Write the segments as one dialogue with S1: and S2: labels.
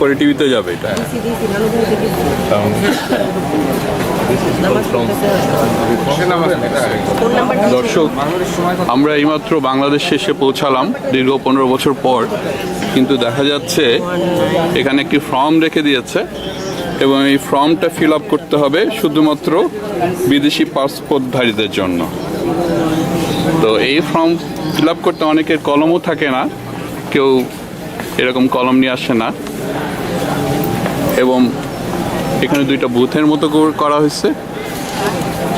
S1: পরে টিভিতে যাবে এটা। দর্শক আমরা এইমাত্র বাংলাদেশ শেষে পৌঁছালাম দীর্ঘ পনেরো বছর পর। কিন্তু দেখা যাচ্ছে এখানে একটি ফর্ম রেখে দিয়েছে এবং এই ফর্মটা ফিল আপ করতে হবে শুধুমাত্র বিদেশি পাসপোর্টধারীদের জন্য। তো এই ফর্ম ফিল আপ করতে অনেকের কলমও থাকে না। কেউ এরকম কলম নিয়ে আসে না। এবং এখানে দুইটা বুথের মতো করা হয়েছে।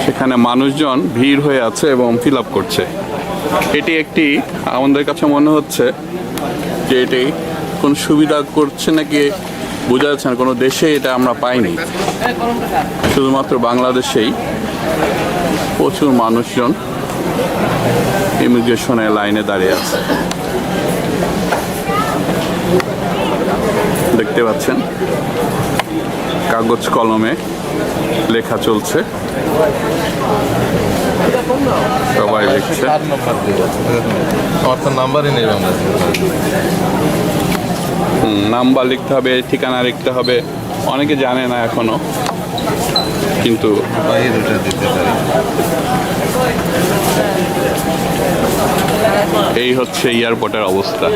S1: সেখানে মানুষজন ভিড় হয়ে আছে এবং ফিল আপ করছে। এটি একটি, আমাদের কাছে মনে হচ্ছে যে এটি কোন সুবিধা করছে নাকি বোঝা যাচ্ছে না, কোনো দেশে এটা আমরা পাইনি। শুধুমাত্র বাংলাদেশেই প্রচুর মানুষজন ইমিগ্রেশনে লাইনে দাঁড়িয়ে আছে। দেখতে পাচ্ছেন। কাগজ কলমে লেখা চলছে। সবাই লিখছে
S2: নাম্বারই নেই
S1: নাম্বার লিখতে হবে ঠিকানা লিখতে হবে। অনেকে জানে না এখনও। কিন্তু এই হচ্ছে এয়ারপোর্টের অবস্থা।